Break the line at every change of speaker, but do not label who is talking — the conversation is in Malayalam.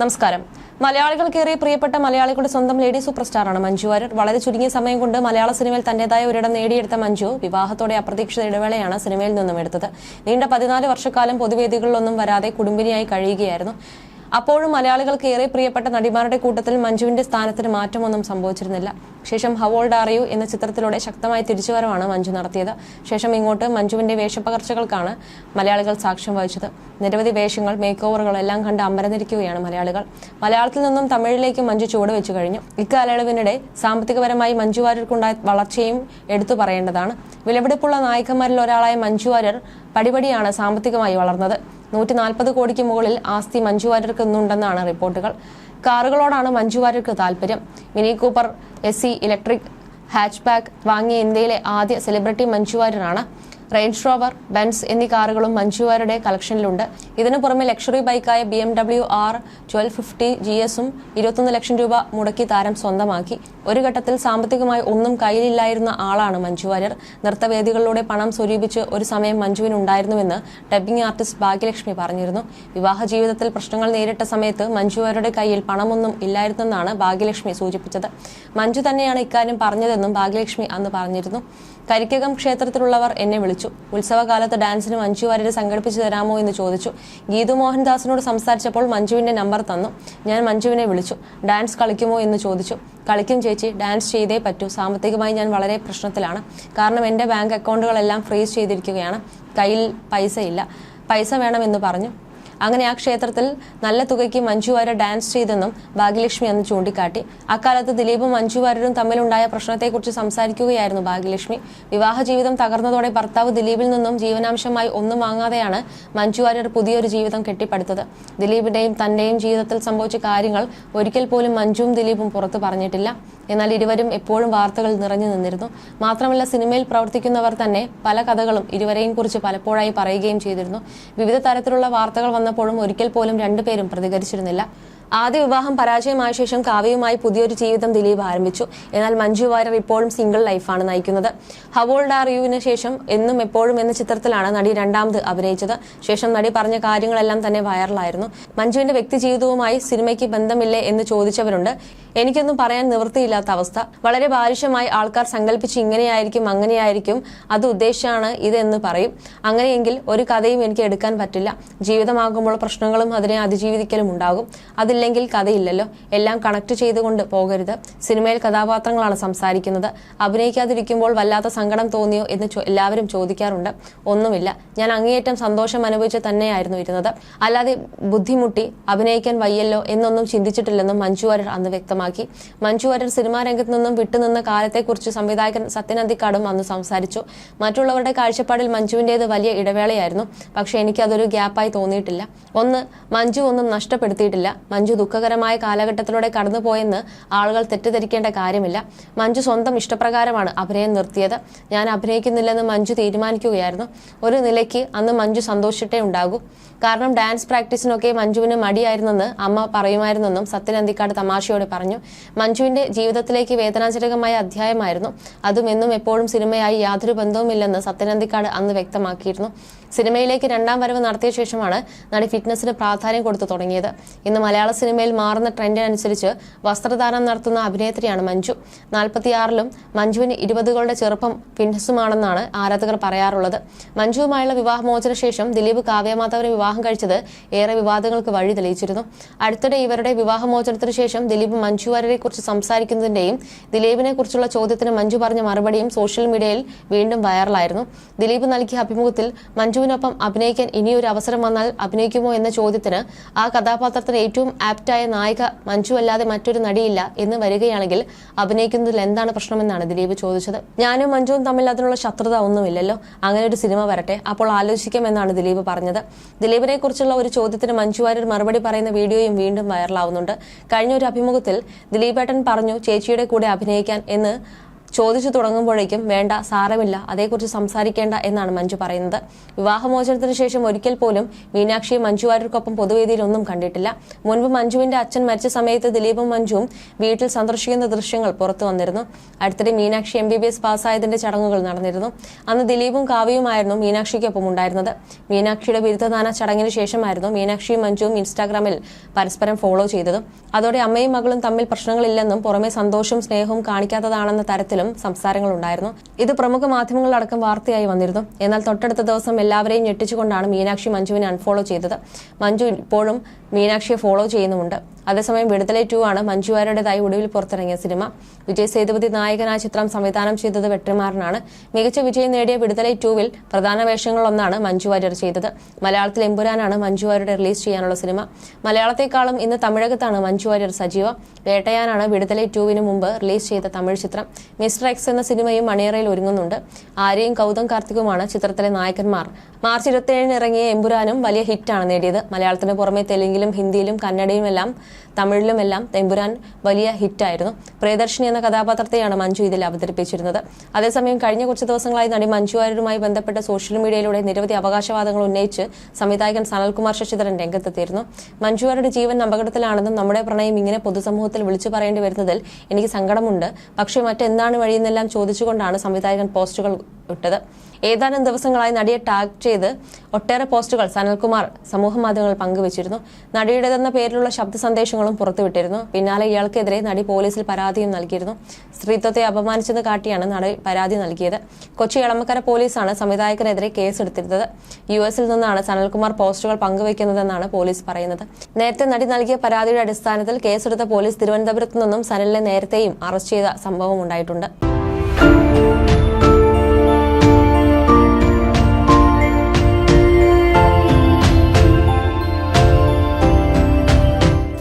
നമസ്കാരം. മലയാളികൾക്കേറെ പ്രിയപ്പെട്ട മലയാളികളുടെ സ്വന്തം ലേഡി സൂപ്പർ സ്റ്റാറാണ് മഞ്ജു വാര്യർ. വളരെ ചുരുങ്ങിയ സമയം കൊണ്ട് മലയാള സിനിമയിൽ തന്റേതായ ഒരിടം നേടിയെടുത്ത മഞ്ജു വിവാഹത്തോടെ അപ്രതീക്ഷിത ഇടവേളയാണ് സിനിമയിൽ നിന്നും എടുത്തത്. നീണ്ട പതിനാല് വർഷക്കാലം പൊതുവേദികളിലൊന്നും വരാതെ കുടുംബിനിയായി കഴിയുകയായിരുന്നു. അപ്പോഴും മലയാളികൾക്ക് ഏറെ പ്രിയപ്പെട്ട നടിമാരുടെ കൂട്ടത്തിൽ മഞ്ജുവിന്റെ സ്ഥാനത്തിന് മാറ്റമൊന്നും സംഭവിച്ചിരുന്നില്ല. ശേഷം ഹവോൾഡ് അറിയൂ എന്ന ചിത്രത്തിലൂടെ ശക്തമായ തിരിച്ചുവരവാണ് മഞ്ജു നടത്തിയത്. ശേഷം ഇങ്ങോട്ട് മഞ്ജുവിന്റെ വേഷപ്പകർച്ചകൾക്കാണ് മലയാളികൾ സാക്ഷ്യം വഹിച്ചത്. നിരവധി വേഷങ്ങൾ മേക്ക് ഓവറുകൾ എല്ലാം കണ്ട് അമ്പരന്നിരിക്കുകയാണ് മലയാളികൾ. മലയാളത്തിൽ നിന്നും തമിഴിലേക്ക് മഞ്ജു ചുവട് വെച്ചു കഴിഞ്ഞു. ഇക്കാലയളവിനിടെ സാമ്പത്തികപരമായി മഞ്ജു വാര്യർക്കുണ്ടായ വളർച്ചയും എടുത്തു പറയേണ്ടതാണ്. വിലപിടിപ്പുള്ള നായകന്മാരിൽ ഒരാളായ മഞ്ജു വാര്യർ പടിപടിയാണ് സാമ്പത്തികമായി വളർന്നത്. നൂറ്റി നാൽപ്പത് കോടിക്ക് മുകളിൽ ആസ്തി മഞ്ജു വാര്യർക്ക് ഇന്നുണ്ടെന്നാണ് റിപ്പോർട്ടുകൾ. കാറുകളോടാണ് മഞ്ജു വാര്യർക്ക് താല്പര്യം Mini Cooper S electric hatchback വാങ്ങിയ ഇന്ത്യയിലെ ആദ്യ സെലിബ്രിറ്റി മഞ്ജു വാര്യരാണ്. റേഞ്ച് റോവർ ബെൻസ് എന്നീ കാറുകളും മഞ്ജുവാരുടെ കളക്ഷനിലുണ്ട് ഇതിനു പുറമെ luxury ബൈക്കായ B M W R twelve fifty G എസും ഇരുപത്തൊന്ന് ലക്ഷം രൂപ മുടക്കി താരം സ്വന്തമാക്കി. ഒരു ഘട്ടത്തിൽ സാമ്പത്തികമായി ഒന്നും കയ്യിലില്ലായിരുന്ന ആളാണ് മഞ്ജു വാര്യർ. നൃത്തവേദികളിലൂടെ പണം സ്വരൂപിച്ച് ഒരു സമയം മഞ്ജുവിനുണ്ടായിരുന്നുവെന്ന് ഡബ്ബിംഗ് ആർട്ടിസ്റ്റ് ഭാഗ്യലക്ഷ്മി പറഞ്ഞിരുന്നു. വിവാഹ ജീവിതത്തിൽ പ്രശ്നങ്ങൾ നേരിട്ട സമയത്ത് മഞ്ജു വാര്യരുടെ കയ്യിൽ പണമൊന്നും ഇല്ലായിരുന്നെന്നാണ് ഭാഗ്യലക്ഷ്മി സൂചിപ്പിച്ചത്. മഞ്ജു തന്നെയാണ് ഇക്കാര്യം പറഞ്ഞതെന്നും ഭാഗ്യലക്ഷ്മി അന്ന് പറഞ്ഞിരുന്നു. കരിക്കകം ക്ഷേത്രത്തിലുള്ളവർ എന്നെ വിളിച്ചു. ഉത്സവകാലത്ത് ഡാൻസിന് മഞ്ജു വാര്യരെ സംഘടിപ്പിച്ചു തരാമോ എന്ന് ചോദിച്ചു. ഗീതു മോഹൻദാസിനോട് സംസാരിച്ചപ്പോൾ മഞ്ജുവിന്റെ നമ്പർ തന്നു. ഞാൻ മഞ്ജുവിനെ വിളിച്ചു. ഡാൻസ് കളിക്കുമോ എന്ന് ചോദിച്ചു. കളിക്കും ചേച്ചി ഡാൻസ് ചെയ്തേ പറ്റൂ. സാമ്പത്തികമായി ഞാൻ വളരെ പ്രശ്നത്തിലാണ്. കാരണം എന്റെ ബാങ്ക് അക്കൗണ്ടുകളെല്ലാം ഫ്രീസ് ചെയ്തിരിക്കുകയാണ്. കയ്യിൽ പൈസ ഇല്ല പൈസ വേണമെന്ന് പറഞ്ഞു. അങ്ങനെ ആ ക്ഷേത്രത്തിൽ നല്ല തുകയ്ക്ക് മഞ്ജു വാര്യർ ഡാൻസ് ചെയ്തെന്നും ഭാഗ്യലക്ഷ്മി അന്ന് ചൂണ്ടിക്കാട്ടി. അക്കാലത്ത് ദിലീപും മഞ്ജു വാര്യരും തമ്മിലുണ്ടായ പ്രശ്നത്തെക്കുറിച്ച് സംസാരിക്കുകയായിരുന്നു ഭാഗ്യലക്ഷ്മി. വിവാഹ ജീവിതം തകർന്നതോടെ ഭർത്താവ് ദിലീപിൽ നിന്നും ജീവനാംശമായി ഒന്നും വാങ്ങാതെയാണ് മഞ്ജു വാര്യർ പുതിയൊരു ജീവിതം കെട്ടിപ്പടുത്തത്. ദിലീപിന്റെയും തന്റെയും ജീവിതത്തിൽ സംഭവിച്ച കാര്യങ്ങൾ ഒരിക്കൽ പോലും മഞ്ജുവും ദിലീപും പുറത്തു പറഞ്ഞിട്ടില്ല. എന്നാൽ ഇരുവരും എപ്പോഴും വാർത്തകൾ നിറഞ്ഞു നിന്നിരുന്നു. മാത്രമല്ല സിനിമയിൽ പ്രവർത്തിക്കുന്നവർ തന്നെ പല കഥകളും ഇരുവരെയും കുറിച്ച് പലപ്പോഴായി പറയുകയും ചെയ്തിരുന്നു. വിവിധ തരത്തിലുള്ള വാർത്തകൾ വന്നപ്പോഴും ഒരിക്കൽ പോലും രണ്ടുപേരും പ്രതികരിച്ചിരുന്നില്ല. ആദ്യ വിവാഹം പരാജയമായ ശേഷം കാവ്യയുമായി പുതിയൊരു ജീവിതം ദിലീപ് ആരംഭിച്ചു. എന്നാൽ മഞ്ജു വാര്യർ ഇപ്പോഴും സിംഗിൾ ലൈഫാണ് നയിക്കുന്നത്. ഹവോൾഡ് ആർ യുവിന് ശേഷം എന്നും എപ്പോഴും എന്ന ചിത്രത്തിലാണ് നടി രണ്ടാമത് അഭിനയിച്ചത്. ശേഷം നടി പറഞ്ഞ കാര്യങ്ങളെല്ലാം തന്നെ വൈറലായിരുന്നു മഞ്ജുവിന്റെ വ്യക്തി ജീവിതവുമായി സിനിമയ്ക്ക് ബന്ധമില്ലേ എന്ന് ചോദിച്ചവരുണ്ട്. എനിക്കൊന്നും പറയാൻ നിവൃത്തിയില്ലാത്ത അവസ്ഥ. വളരെ ബാലിഷ്യമായി ആൾക്കാർ സങ്കല്പിച്ച് ഇങ്ങനെയായിരിക്കും അങ്ങനെയായിരിക്കും അത് ഉദ്ദേശിച്ചാണ് ഇതെന്ന് പറയും. അങ്ങനെയെങ്കിൽ ഒരു കഥയും എനിക്ക് എടുക്കാൻ പറ്റില്ല. ജീവിതമാകുമ്പോൾ പ്രശ്നങ്ങളും അതിനെ അതിജീവിക്കലും ഉണ്ടാകും. അതില്ലെങ്കിൽ കഥയില്ലല്ലോ. എല്ലാം കണക്ട് ചെയ്തുകൊണ്ട് പോകരുത്. സിനിമയിൽ കഥാപാത്രങ്ങളാണ് സംസാരിക്കുന്നത്. അഭിനയിക്കാതിരിക്കുമ്പോൾ വല്ലാത്ത സങ്കടം തോന്നിയോ എന്ന് എല്ലാവരും ചോദിക്കാറുണ്ട്. ഒന്നുമില്ല. ഞാൻ അങ്ങേയറ്റം സന്തോഷം അനുഭവിച്ച് തന്നെയായിരുന്നു ഇരുന്നത്. അല്ലാതെ ബുദ്ധിമുട്ടി അഭിനയിക്കാൻ വയ്യല്ലോ എന്നൊന്നും ചിന്തിച്ചിട്ടില്ലെന്നും മഞ്ജു വാര്യർ അന്ന് വ്യക്തമാക്കി. മഞ്ജു വാര്യർ സിനിമാ രംഗത്ത് നിന്നും വിട്ടുനിന്ന കാലത്തെക്കുറിച്ച് സംവിധായകൻ സത്യനന്ദിക്കാടും അന്ന് സംസാരിച്ചു. മറ്റുള്ളവരുടെ കാഴ്ചപ്പാടിൽ മഞ്ജുവിന്റേത് വലിയ ഇടവേളയായിരുന്നു. പക്ഷേ എനിക്ക് അതൊരു ഗ്യാപ്പായി തോന്നിയിട്ടില്ല. ഒന്ന് മഞ്ജു ഒന്നും നഷ്ടപ്പെടുത്തിയിട്ടില്ല. മഞ്ജു ദുഃഖകരമായ കാലഘട്ടത്തിലൂടെ കടന്നുപോയെന്ന് ആളുകൾ തെറ്റിദ്ധരിക്കേണ്ട കാര്യമില്ല. മഞ്ജു സ്വന്തം ഇഷ്ടപ്രകാരമാണ് അഭിനയം നിർത്തിയത്. ഞാൻ അഭിനയിക്കുന്നില്ലെന്ന് മഞ്ജു തീരുമാനിക്കുകയായിരുന്നു. ഒരു നിലയ്ക്ക് അന്ന് മഞ്ജു സന്തോഷിച്ചിട്ടേ ഉണ്ടാകൂ. കാരണം ഡാൻസ് പ്രാക്ടീസിനൊക്കെ മഞ്ജുവിന് മടിയായിരുന്നെന്ന് അമ്മ പറയുമായിരുന്നെന്നും സത്യൻ അന്തിക്കാട് തമാശയോടെ പറഞ്ഞു. മഞ്ജുവിന്റെ ജീവിതത്തിലേക്ക് വേദനാജനകമായ അധ്യായമായിരുന്നു. അതും എന്നും എപ്പോഴും സിനിമയായി യാതൊരു ബന്ധവുമില്ലെന്ന് സത്യൻ അന്തിക്കാട് അന്ന് വ്യക്തമാക്കിയിരുന്നു. സിനിമയിലേക്ക് രണ്ടാം വരവ് നടത്തിയ ശേഷമാണ് നടി ഫിറ്റ്നസിന് പ്രാധാന്യം കൊടുത്തു തുടങ്ങിയത്. ഇന്ന് മലയാള സിനിമയിൽ മാറുന്ന ട്രെൻഡിനനുസരിച്ച് വസ്ത്രധാരണം നടത്തുന്ന അഭിനേത്രിയാണ് മഞ്ജു. നാൽപ്പത്തിയാറിലും മഞ്ജുവിന് ഇരുപതുകളുടെ ചെറുപ്പം ഫിറ്റ്നസുമാണെന്നാണ് ആരാധകർ പറയാറുള്ളത്. മഞ്ജുവുമായുള്ള വിവാഹമോചന ശേഷം ദിലീപ് കാവ്യമാധവനെ വിവാഹം കഴിച്ചത് ഏറെ വിവാദങ്ങൾക്ക് വഴി തെളിയിച്ചിരുന്നു. അടുത്തിടെ ഇവരുടെ വിവാഹമോചനത്തിന് ശേഷം ദിലീപ് മഞ്ജു വാര്യരെ കുറിച്ച് സംസാരിക്കുന്നതിന്റെയും ദിലീപിനെ കുറിച്ചുള്ള ചോദ്യത്തിന് മഞ്ജു പറഞ്ഞ മറുപടിയും സോഷ്യൽ മീഡിയയിൽ വീണ്ടും വൈറലായിരുന്നു. ദിലീപ് നൽകിയ അഭിമുഖത്തിൽ മഞ്ജുവിനൊപ്പം അഭിനയിക്കാൻ ഇനിയൊരു അവസരം വന്നാൽ അഭിനയിക്കുമോ എന്ന ചോദ്യത്തിന് ആ കഥാപാത്രത്തിന് ഏറ്റവും ആപ്റ്റായ നായിക മഞ്ജു അല്ലാതെ മറ്റൊരു നടിയില്ല എന്ന് വരികയാണെങ്കിൽ അഭിനയിക്കുന്നതിൽ എന്താണ് പ്രശ്നമെന്നാണ് ദിലീപ് ചോദിച്ചത്. ഞാനും മഞ്ജുവും തമ്മിൽ അതിനുള്ള ശത്രുത ഒന്നുമില്ലല്ലോ. അങ്ങനെ ഒരു സിനിമ വരട്ടെ. അപ്പോൾ ആലോചിക്കാമെന്നാണ് ദിലീപ് പറഞ്ഞത്. ദിലീപിനെ കുറിച്ചുള്ള ഒരു ചോദ്യത്തിന് മഞ്ജു വാര്യർ മറുപടി പറയുന്ന വീഡിയോയും വീണ്ടും വൈറലാവുന്നുണ്ട്. കഴിഞ്ഞ ഒരു അഭിമുഖത്തിൽ ദിലീപേട്ടൻ പറഞ്ഞു ചേച്ചിയുടെ കൂടെ അഭിനയിക്കാൻ എന്ന് ചോദിച്ചു തുടങ്ങുമ്പോഴേക്കും വേണ്ട സാരമില്ല അതേക്കുറിച്ച് സംസാരിക്കേണ്ട എന്നാണ് മഞ്ജു പറയുന്നത്. വിവാഹമോചനത്തിന് ശേഷം ഒരിക്കൽ പോലും മീനാക്ഷിയും മഞ്ജു വാര്യർക്കൊപ്പം പൊതുവേദിയിൽ ഒന്നും കണ്ടിട്ടില്ല. മുൻപ് മഞ്ജുവിന്റെ അച്ഛൻ മരിച്ച സമയത്ത് ദിലീപും മഞ്ജുവും വീട്ടിൽ സന്ദർശിക്കുന്ന ദൃശ്യങ്ങൾ പുറത്തു വന്നിരുന്നു. അടുത്തിടെ Meenakshi M B B S പാസ്സായതിന്റെ ചടങ്ങുകൾ നടന്നിരുന്നു. അന്ന് ദിലീപും കാവ്യയുമായിരുന്നു മീനാക്ഷിക്കൊപ്പം ഉണ്ടായിരുന്നത്. മീനാക്ഷിയുടെ ബിരുദദാന ചടങ്ങിന് ശേഷമായിരുന്നു മീനാക്ഷിയും മഞ്ജുവും ഇൻസ്റ്റാഗ്രാമിൽ പരസ്പരം ഫോളോ ചെയ്തതും. അതോടെ അമ്മയും മകളും തമ്മിൽ പ്രശ്നങ്ങളില്ലെന്നും പുറമെ സന്തോഷവും സ്നേഹവും കാണിക്കാത്തതാണെന്ന തരത്തിലും സംസാരങ്ങളുണ്ടായിരുന്നു. ഇത് പ്രമുഖ മാധ്യമങ്ങളിലടക്കം വാർത്തയായി വന്നിരുന്നു. എന്നാൽ തൊട്ടടുത്ത ദിവസം എല്ലാവരെയും ഞെട്ടിച്ചുകൊണ്ടാണ് മീനാക്ഷി മഞ്ജുവിനെ അൺഫോളോ ചെയ്തത്. മഞ്ജു ഇപ്പോഴും മീനാക്ഷിയെ ഫോളോ ചെയ്യുന്നുമുണ്ട്. അതേസമയം വിടുതലെ ടു ആണ് മഞ്ജുവാരുടേതായി ഒടുവിൽ പുറത്തിറങ്ങിയ സിനിമ. വിജയ് സേതുപതി നായകനായ ചിത്രം സംവിധാനം ചെയ്തത് വെട്ടിമാറിനാണ് മികച്ച വിജയം നേടിയ വിടുതലെ ടൂവിൽ പ്രധാന വേഷങ്ങളിലൊന്നാണ് മഞ്ജു വാര്യർ ചെയ്തത്. മലയാളത്തിൽ എമ്പുരാനാണ് മഞ്ജു വാര്യരുടെ റിലീസ് ചെയ്യാനുള്ള സിനിമ. മലയാളത്തെക്കാളും ഇന്ന് തമിഴകത്താണ് മഞ്ജു വാര്യർ സജീവം. വേട്ടയാനാണ് വിടുതലെ ടൂവിന് മുമ്പ് റിലീസ് ചെയ്ത തമിഴ് ചിത്രം. മിസ്റ്റർ എക്സ് എന്ന സിനിമയും മണിയറയിൽ ഒരുങ്ങുന്നുണ്ട്. ആര്യയും കൗതം കാർത്തികുമാണ് ചിത്രത്തിലെ നായകന്മാർ. മാർച്ച് ഇരുപത്തിയേഴിന് ഇറങ്ങിയ എമ്പുരാനും വലിയ ഹിറ്റാണ് നേടിയത്. മലയാളത്തിന് പുറമെ തെലുങ്കിലും ഹിന്ദിയിലും കന്നഡയിലുമെല്ലാം തമിഴിലുമെല്ലാം എമ്പുരാൻ വലിയ ഹിറ്റായിരുന്നു. പ്രിയദർശിനി എന്ന കഥാപാത്രത്തെയാണ് മഞ്ജു ഇതിൽ അവതരിപ്പിച്ചിരുന്നത്. അതേസമയം കഴിഞ്ഞ കുറച്ച് ദിവസങ്ങളായി നടി മഞ്ജു വാര്യരുമായി ബന്ധപ്പെട്ട സോഷ്യൽ മീഡിയയിലൂടെ നിരവധി അവകാശവാദങ്ങൾ ഉന്നയിച്ച് സംവിധായകൻ സനൽകുമാർ ശശിധരൻ രംഗത്തെത്തിയിരുന്നു. മഞ്ജു ജീവൻ അപകടത്തിലാണെന്നും നമ്മുടെ പ്രണയം ഇങ്ങനെ പൊതുസമൂഹത്തിൽ വിളിച്ചു പറയേണ്ടി വരുന്നതിൽ എനിക്ക് സങ്കടമുണ്ട്. പക്ഷേ മറ്റെന്താണ് വഴിയെന്നെല്ലാം ചോദിച്ചുകൊണ്ടാണ് സംവിധായകൻ പോസ്റ്റുകൾ ഇട്ടത്. ഏതാനും ദിവസങ്ങളായി നടിയെ ടാഗ് ചെയ്ത് ഒട്ടേറെ പോസ്റ്റുകൾ സനൽകുമാർ സമൂഹ മാധ്യമങ്ങളിൽ പങ്കുവച്ചിരുന്നു. നടിയുടേതെന്ന പേരിലുള്ള ശബ്ദ സന്ദേശങ്ങളും പുറത്തുവിട്ടിരുന്നു. പിന്നാലെ ഇയാൾക്കെതിരെ നടി പോലീസിൽ പരാതിയും നൽകിയിരുന്നു. സ്ത്രീത്വത്തെ അപമാനിച്ചെന്ന് കാട്ടിയാണ് നടി പരാതി നൽകിയത്. കൊച്ചി എളമക്കര പോലീസാണ് സംവിധായകനെതിരെ കേസെടുത്തിരുന്നത്. യു എസിൽ നിന്നാണ് സനൽകുമാർ പോസ്റ്റുകൾ പങ്കുവയ്ക്കുന്നതെന്നാണ് പോലീസ് പറയുന്നത്. നേരത്തെ നടി നൽകിയ പരാതിയുടെ അടിസ്ഥാനത്തിൽ കേസെടുത്ത പോലീസ് തിരുവനന്തപുരത്ത് നിന്നും സനലിനെ നേരത്തെയും അറസ്റ്റ് ചെയ്ത സംഭവം ഉണ്ടായിട്ടുണ്ട്.